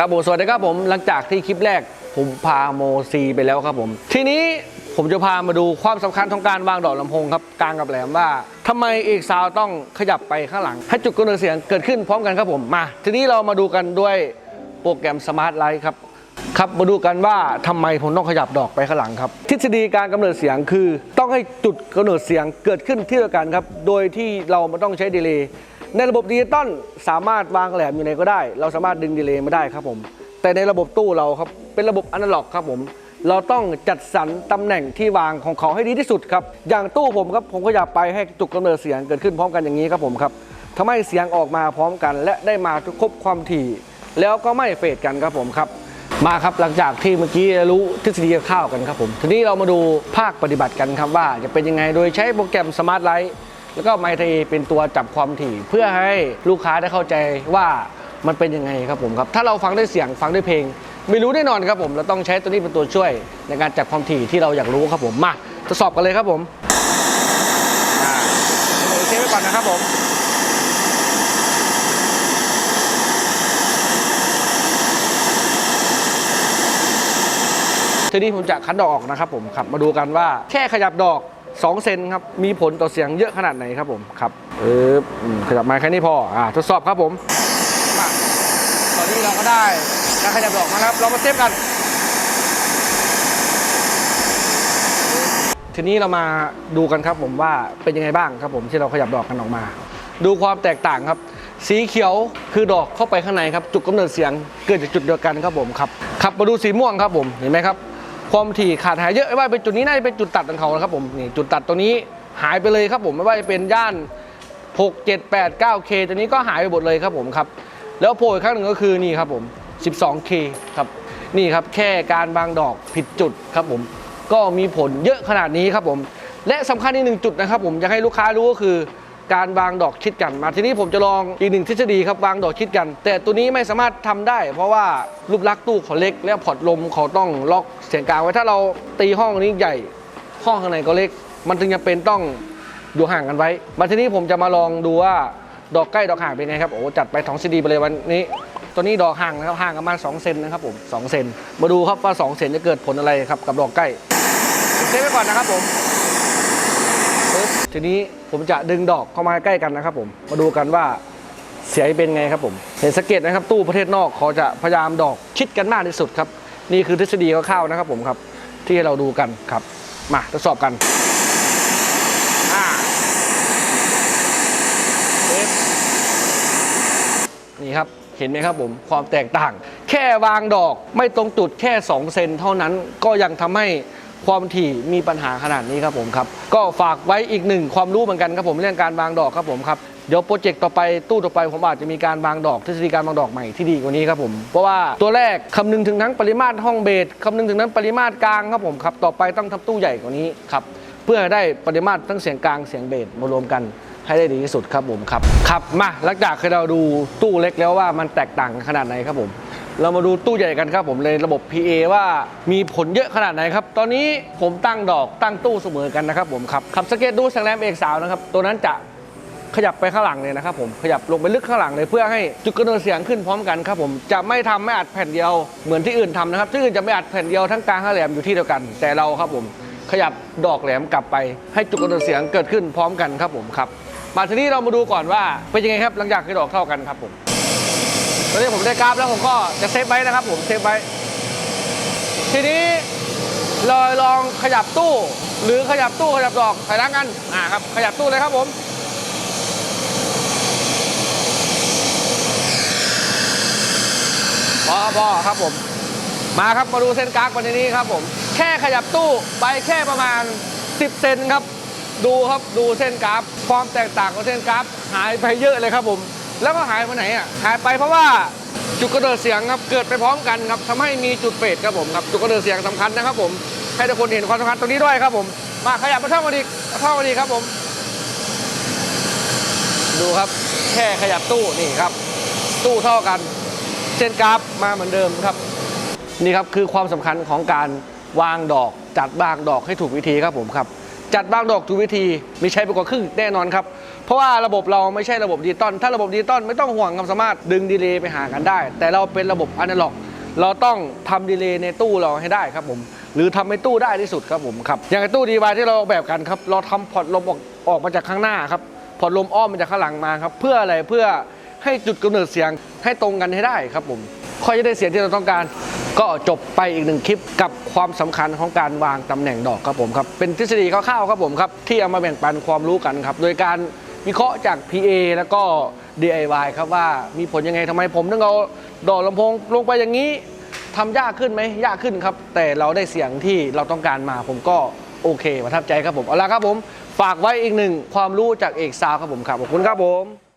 ครับผมสวัสดีครับผมหลังจากที่คลิปแรกผมพาโมซีไปแล้วครับผม ทีนี้ผมจะพามาดูความสำคัญของการวางดอกลำโพงครับกลางกับแหลมว่าทำไมเอกซาวต้องขยับไปข้างหลัง ให้จุดกำเนิดเสียงเกิดขึ้นพร้อมกันครับผมมา ทีนี้เรามาดูกันด้วยโปรแกรมสมาร์ทไลท์ครับครับมาดูกันว่าทำไมผมต้องขยับดอกไปข้างหลังครับ ทฤษฎีการกำเนิดเสียงคือ ต้องให้จุดกำเนิดเสียงเกิดขึ้นที่เดียวกันครับโดยที่เราไม่ต้องใช้ดีเลย์ ในระบบดิจิตอลสามารถวางแหลมอยู่ไหนก็ได้ เราสามารถดึงดีเลย์มาได้ครับผม แต่ในระบบตู้เราครับเป็นระบบอนาล็อกครับผม เราต้องจัดสรรตำแหน่งที่วางของเขาให้ดีที่สุดครับ อย่างตู้ผมครับผมก็อยากไปให้จุดกำเนิดเสียงเกิดขึ้นพร้อมกันอย่างนี้ครับผมครับทำให้เสียงออกมาพร้อมกัน และได้มาครบความถี่ แล้วก็ไม่เฟดกันครับผมครับมาครับหลังจากที่เมื่อกี้รู้ทฤษฎีข้าวกันครับผม ทีนี้เรามาดูภาคปฏิบัติกันครับว่าจะเป็นยังไงโดยใช้โปรแกรมสมาร์ทไลท์ แล้วก็ไมทรีเป็นตัวจับความถี่ เพื่อให้ลูกค้าได้เข้าใจว่ามันเป็นยังไงครับผมครับถ้าเราฟังด้วยเสียงฟังด้วยเพลง ไม่รู้แน่นอนครับผมเราต้องใช้ตัวนี้เป็นตัวช่วย ในการจับความถี่ที่เราอยากรู้ครับผมมาทดสอบกันเลยครับผมอ่าโอเคไว้ก่อนนะครับผมทีนี้ผมจะคัดดอกออกนะครับผมครับมาดูกันว่าแค่ขยับดอก 2 เซนครับ มีผลต่อเสียงเยอะขนาดไหนครับผมครับเอออืมขยับมาแค่นี้พออ่าทดสอบครับผมมาตอนนี้เราก็ได้การขยับดอกมาแล้วครับ เรามาเซฟกัน ทีนี้เรามาดูกันครับผมว่าเป็นยังไงบ้างครับผมที่เราขยับดอกกันออกมา ดูความแตกต่างครับสีเขียวคือดอกเข้าไปข้างในครับจุดกำเนิดเสียงเกิดจากจุดเดียวกันครับผมครับขับมาดูสีม่วงครับผมเห็นไหมครับ ความถี่ขาดหายเยอะไม่ว่าเป็นจุดนี้น่าจะเป็นจุดตัดของเขานะครับผมนี่จุดตัดตรงนี้หายไปเลยครับผมไม่ว่าจะเป็นย่าน 6 7 8 9 k ตัวนี้ก็หายไปหมดเลยครับผมครับแล้วโผล่อีกข้างหนึ่งก็คือนี่ครับผม 12k ครับนี่ครับแค่การบางดอกผิดจุดครับผมก็มีผลเยอะขนาดนี้ครับผม และสำคัญอีกหนึ่งจุดนะครับผมอยากให้ลูกค้ารู้ก็คือ การวางดอกชิดกัน มาทีนี้ผมจะลองอีกหนึ่งทฤษฎีครับวางดอกชิดกัน แต่ตัวนี้ไม่สามารถทำได้ เพราะว่ารูปลักษณ์ตู้เขาเล็ก และพอร์ตลมเขาต้องล็อกเสียงกลางไว้ถ้าเราตีห้องนี้ใหญ่ห้องข้างในก็เล็ก มันจึงจะเป็นต้องอยู่ห่างกันไว้ มาทีนี้ผมจะมาลองดูว่าดอกใกล้ดอกห่างเป็นไงครับโอ้จัดไปทองซีดีไปเลยวันนี้ตัวนี้ดอกห่างนะครับห่างกันประมาณ2เซนนะครับผม2เซนมาดูครับว่า2เซนจะเกิดผลอะไรครับกับดอกใกล้เซฟไว้ก่อนนะครับผมทีนี้ ผมจะดึงดอกเข้ามาใกล้กันนะครับ ผมมาดูกันว่าเสียงเป็นไงครับผมเห็นสังเกตนะครับ ตู้ประเทศนอกเขาจะพยายามดอกชิดกันมากที่สุดครับ นี่คือทฤษฎีคร่าวๆนะครับ ผมครับ ที่เราดูกันครับ มาทดสอบกันนี่ครับเห็นไหมครับผมความแตกต่าง แค่วางดอกไม่ตรงจุดแค่ 2 เซนเท่านั้นก็ยังทำให้ ความถี่มีปัญหาขนาดนี้ครับผมครับ ก็ฝากไว้อีกหนึ่งความรู้เหมือนกันครับผมเรื่องการวางดอกครับผมครับเดี๋ยวโปรเจกต์ต่อไปตู้ต่อไปผมอาจจะมีการวางดอกทฤษฎีการวางดอกใหม่ที่ดีกว่านี้ครับผมเพราะว่าตัวแรกคำนึงถึงทั้งปริมาตรห้องเบสคำนึงถึงทั้งปริมาตรกลางครับผมครับต่อไปต้องทำตู้ใหญ่กว่านี้ครับเพื่อให้ได้ปริมาตรทั้งเสียงกลางเสียงเบสมารวมกันให้ได้ดีที่สุดครับผมครับครับมาหลังจากเคยเราดูตู้เล็กแล้วว่ามันแตกต่างขนาดไหนครับผม เรามาดูตู้ใหญ่กันครับผมเลยระบบ PA ว่ามีผลเยอะขนาดไหนครับ ตอนนี้ผมตั้งดอกตั้งตู้เสมอกันนะครับผมครับขับสเก็ตดูแสงแรมเอกสาวนะครับ ตัวนั้นจะขยับไปข้างหลังเลยนะครับผมขยับลงไปลึกข้างหลังเลยเพื่อให้จุดกระเนิดเสียงขึ้นพร้อมกันครับผมจะไม่ทำไม่อัดแผ่นเดียวเหมือนที่อื่นทำนะครับที่อื่นจะไม่อัดแผ่นเดียวทั้งกลางทั้งแหลมอยู่ที่เดียวกัน แต่เราครับผมขยับดอกแหลมกลับไป ให้จุดกระเนิดเสียงเกิดขึ้นพร้อมกันครับผมครับมาทีนี้เรามาดูก่อนว่าเป็นยังไงครับหลังจากที่ดอกเข้ากันครับผม ตอนนี้ผมได้กราฟแล้วผมก็จะเซฟไว้นะครับ ผมเซฟไว้ ทีนี้เราลองขยับตู้ หรือขยับตู้ขยับดอกถอยหลังกันอ่าครับขยับตู้เลยครับผมพอพอครับผม มาครับมาดูเส้นกราฟวันนี้ครับผม แค่ขยับตู้ไปแค่ประมาณ 10 เซนครับ ดูครับดูเส้นกราฟความแตกต่างของเส้นกราฟหายไปเยอะเลยครับผม แล้วก็หายไปไหนอะหายไปเพราะว่าจุดกระเดิดเสียงครับเกิดไปพร้อมกันครับทำให้มีจุดเฟดครับผมครับจุดกระเดิดเสียงสำคัญนะครับ ผมให้ทุกคนเห็นความสำคัญตรงนี้ด้วยครับผม มาขยับมาเท่ากันอีกเท่ากันอีครับผม ดูครับแค่ขยับตู้นี่ครับ ตู้เท่ากัน เส้นกราฟมาเหมือนเดิมครับ นี่ครับคือความสำคัญของการวางดอกจัดบางดอกให้ถูกวิธีครับผมครับจัดบางดอกถูกวิธีมีใช้ไปกว่าครึ่งแน่นอนครับ เพราะว่าระบบเราไม่ใช่ระบบดิจิตอลถ้าระบบดิจิตอลไม่ต้องห่วงครับสามารถดึงดีเลย์ไปหากันได้ แต่เราเป็นระบบอนาล็อก เราต้องทำดีเลย์ในตู้เราให้ได้ครับผม หรือทำในตู้ได้ที่สุดครับผมครับอย่างตู้ดีวายที่เราออกแบบกันครับเราทำพอร์ตลมออกออกมาจากข้างหน้าครับพอร์ตลมอ้อมมาจากข้างหลังมาครับเพื่ออะไรเพื่อให้จุดกำเนิดเสียงให้ตรงกันให้ได้ครับผมค่อยจะได้เสียงที่เราต้องการก็จบไปอีกหนึ่งคลิปกับความสำคัญของการวางตำแหน่งดอกครับผมครับเป็นทฤษฎีคร่าวๆครับผมครับที่เอามาแบ่งปันความรู้กันครับ โดยการ วิเคราะห์จาก PA แล้วก็ DIY ครับว่ามีผลยังไงทำไมผมถึงเอาดอกลำโพงลงไปอย่างนี้ทำยากขึ้นไหมยากขึ้นครับ แต่เราได้เสียงที่เราต้องการมาผมก็โอเคประทับใจครับผมเอาละครับผม ฝากไว้อีกหนึ่งความรู้จากเอกซาวครับผมครับขอบคุณครับผม